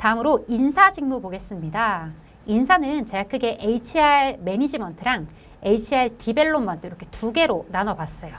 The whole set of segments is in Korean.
다음으로 인사 직무 보겠습니다. 인사는 제가 크게 HR 매니지먼트랑 HR 디벨롭먼트 이렇게 두 개로 나눠봤어요.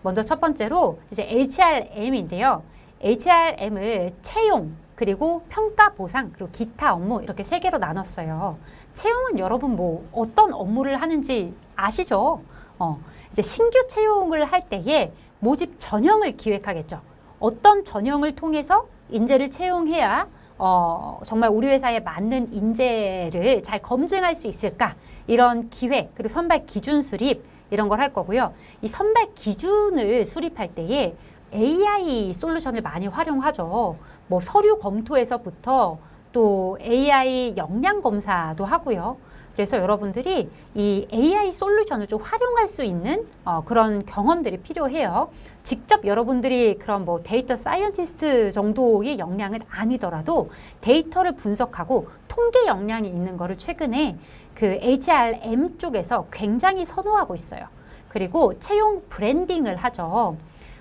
먼저 첫 번째로 이제 HRM인데요. HRM을 채용, 그리고 평가 보상, 그리고 기타 업무 이렇게 세 개로 나눴어요. 채용은 여러분 뭐 어떤 업무를 하는지 아시죠? 어, 이제 신규 채용을 할 때에 모집 전형을 기획하겠죠. 어떤 전형을 통해서 인재를 채용해야 어, 정말 우리 회사에 맞는 인재를 잘 검증할 수 있을까? 이런 기획, 그리고 선발 기준 수립, 이런 걸 할 거고요. 이 선발 기준을 수립할 때에 AI 솔루션을 많이 활용하죠. 뭐 서류 검토에서부터 또 AI 역량 검사도 하고요. 그래서 여러분들이 이 AI 솔루션을 좀 활용할 수 있는 어, 그런 경험들이 필요해요. 직접 여러분들이 그런 뭐 데이터 사이언티스트 정도의 역량은 아니더라도 데이터를 분석하고 통계 역량이 있는 거를 최근에 그 HRM 쪽에서 굉장히 선호하고 있어요. 그리고 채용 브랜딩을 하죠.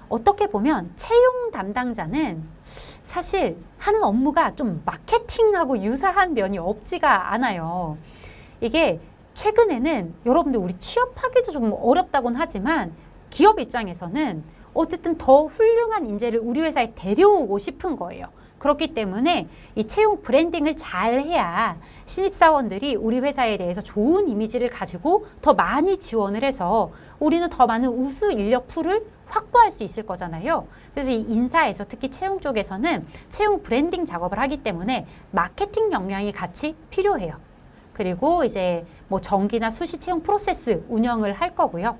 어떻게 보면 채용 담당자는 사실 하는 업무가 좀 마케팅하고 유사한 면이 없지가 않아요. 이게 최근에는 여러분들 우리 취업하기도 좀 어렵다곤 하지만 기업 입장에서는 어쨌든 더 훌륭한 인재를 우리 회사에 데려오고 싶은 거예요. 그렇기 때문에 이 채용 브랜딩을 잘 해야 신입사원들이 우리 회사에 대해서 좋은 이미지를 가지고 더 많이 지원을 해서 우리는 더 많은 우수 인력 풀을 확보할 수 있을 거잖아요. 그래서 이 인사에서 특히 채용 쪽에서는 채용 브랜딩 작업을 하기 때문에 마케팅 역량이 같이 필요해요. 그리고 이제 뭐 정기나 수시 채용 프로세스 운영을 할 거고요.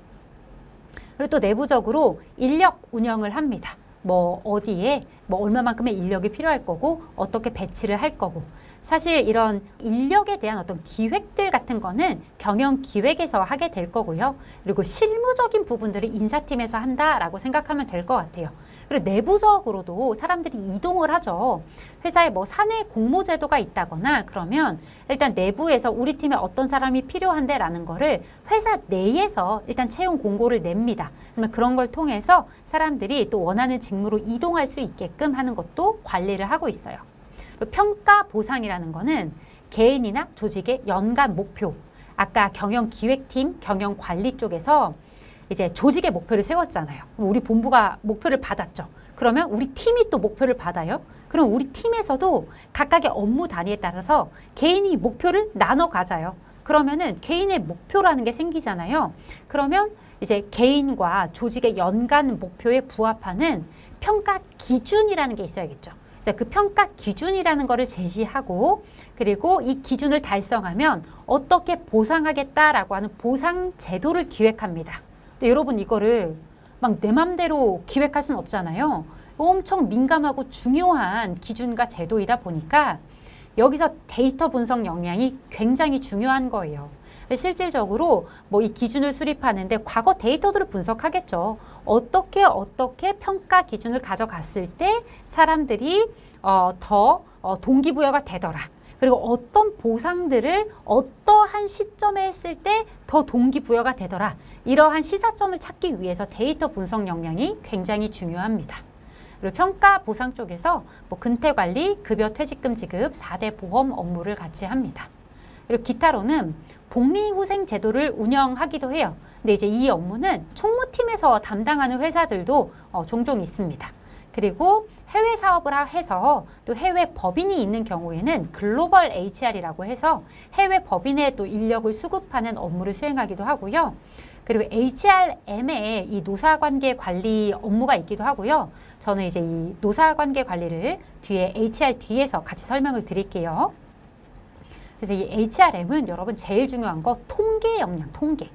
그리고 또 내부적으로 인력 운영을 합니다. 뭐 어디에 뭐 얼마만큼의 인력이 필요할 거고 어떻게 배치를 할 거고 사실 이런 인력에 대한 어떤 기획들 같은 거는 경영 기획에서 하게 될 거고요. 그리고 실무적인 부분들을 인사팀에서 한다라고 생각하면 될 것 같아요. 그리고 내부적으로도 사람들이 이동을 하죠. 회사에 뭐 사내 공모 제도가 있다거나 그러면 일단 내부에서 우리 팀에 어떤 사람이 필요한데라는 거를 회사 내에서 일단 채용 공고를 냅니다. 그러면 그런 걸 통해서 사람들이 또 원하는 직무로 이동할 수 있게끔 하는 것도 관리를 하고 있어요. 평가 보상이라는 거는 개인이나 조직의 연간 목표. 아까 경영 기획팀, 경영 관리 쪽에서 이제 조직의 목표를 세웠잖아요. 우리 본부가 목표를 받았죠. 그러면 우리 팀이 또 목표를 받아요. 그럼 우리 팀에서도 각각의 업무 단위에 따라서 개인이 목표를 나눠 가져요. 그러면은 개인의 목표라는 게 생기잖아요. 그러면 이제 개인과 조직의 연간 목표에 부합하는 평가 기준이라는 게 있어야겠죠. 그래서 그 평가 기준이라는 거를 제시하고 그리고 이 기준을 달성하면 어떻게 보상하겠다라고 하는 보상 제도를 기획합니다. 근데 여러분 이거를 막 내 맘대로 기획할 수는 없잖아요. 엄청 민감하고 중요한 기준과 제도이다 보니까 여기서 데이터 분석 역량이 굉장히 중요한 거예요. 실질적으로 뭐 이 기준을 수립하는데 과거 데이터들을 분석하겠죠. 어떻게 어떻게 평가 기준을 가져갔을 때 사람들이 어, 더 어, 동기부여가 되더라. 그리고 어떤 보상들을 어떠한 시점에 했을 때 더 동기부여가 되더라. 이러한 시사점을 찾기 위해서 데이터 분석 역량이 굉장히 중요합니다. 그리고 평가 보상 쪽에서 뭐 근태 관리, 급여 퇴직금 지급, 4대 보험 업무를 같이 합니다. 그리고 기타로는 복리후생 제도를 운영하기도 해요. 근데 이제 이 업무는 총무팀에서 담당하는 회사들도 어, 종종 있습니다. 그리고 해외 사업을 해서 또 해외 법인이 있는 경우에는 글로벌 HR이라고 해서 해외 법인의 또 인력을 수급하는 업무를 수행하기도 하고요. 그리고 HRM의 이 노사관계 관리 업무가 있기도 하고요. 저는 이제 이 노사관계 관리를 뒤에 HRD에서 같이 설명을 드릴게요. 그래서 이 HRM은 여러분 제일 중요한 거 통계 역량, 통계.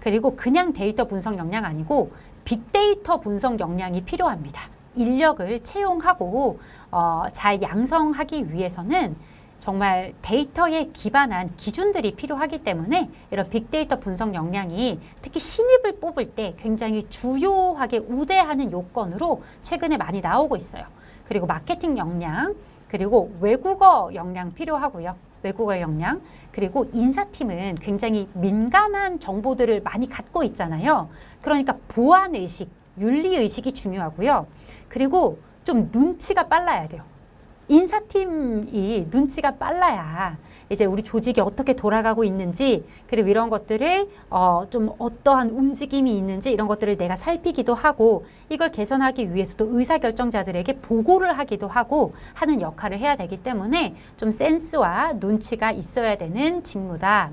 그리고 그냥 데이터 분석 역량 아니고 빅데이터 분석 역량이 필요합니다. 인력을 채용하고 어, 잘 양성하기 위해서는 정말 데이터에 기반한 기준들이 필요하기 때문에 이런 빅데이터 분석 역량이 특히 신입을 뽑을 때 굉장히 주요하게 우대하는 요건으로 최근에 많이 나오고 있어요. 그리고 마케팅 역량, 그리고 외국어 역량 필요하고요. 외국어 역량, 그리고 인사팀은 굉장히 민감한 정보들을 많이 갖고 있잖아요. 그러니까 보안 의식, 윤리 의식이 중요하고요. 그리고 좀 눈치가 빨라야 돼요. 인사팀이 눈치가 빨라야 이제 우리 조직이 어떻게 돌아가고 있는지 그리고 이런 것들을 어, 좀 어떠한 움직임이 있는지 이런 것들을 내가 살피기도 하고 이걸 개선하기 위해서도 의사결정자들에게 보고를 하기도 하고 하는 역할을 해야 되기 때문에 좀 센스와 눈치가 있어야 되는 직무다.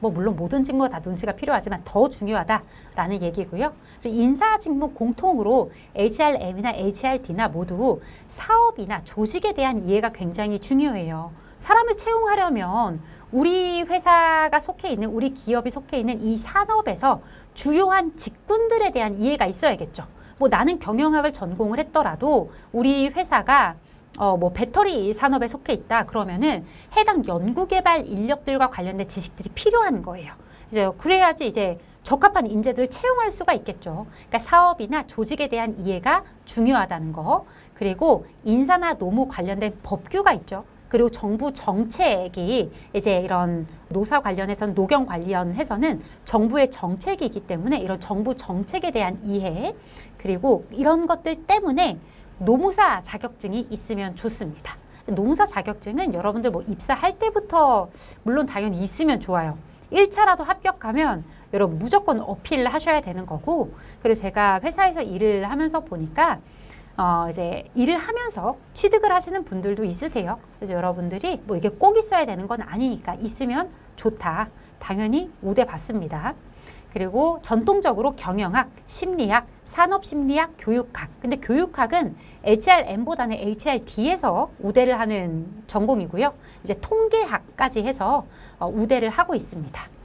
뭐 물론 모든 직무가 다 눈치가 필요하지만 더 중요하다라는 얘기고요. 인사 직무 공통으로 HRM이나 HRD나 모두 사업이나 조직에 대한 이해가 굉장히 중요해요. 사람을 채용하려면 우리 회사가 속해 있는 우리 기업이 속해 있는 이 산업에서 주요한 직군들에 대한 이해가 있어야겠죠. 뭐 나는 경영학을 전공을 했더라도 우리 회사가 어, 뭐 배터리 산업에 속해 있다 그러면은 해당 연구개발 인력들과 관련된 지식들이 필요한 거예요. 이제 그래야지 이제 적합한 인재들을 채용할 수가 있겠죠. 그러니까 사업이나 조직에 대한 이해가 중요하다는 거. 그리고 인사나 노무 관련된 법규가 있죠. 그리고 정부 정책이 이제 이런 노사 관련해서는 노경 관련해서는 정부의 정책이기 때문에 이런 정부 정책에 대한 이해 그리고 이런 것들 때문에 노무사 자격증이 있으면 좋습니다. 노무사 자격증은 여러분들 뭐 입사할 때부터 물론 당연히 있으면 좋아요. 1차라도 합격하면 여러분 무조건 어필을 하셔야 되는 거고 그리고 제가 회사에서 일을 하면서 보니까 어 이제 일을 하면서 취득을 하시는 분들도 있으세요. 그래서 여러분들이 뭐 이게 꼭 있어야 되는 건 아니니까 있으면 좋다. 당연히 우대 받습니다. 그리고 전통적으로 경영학, 심리학, 산업심리학, 교육학. 근데 교육학은 HRM보다는 HRD에서 우대를 하는 전공이고요. 이제 통계학까지 해서 어, 우대를 하고 있습니다.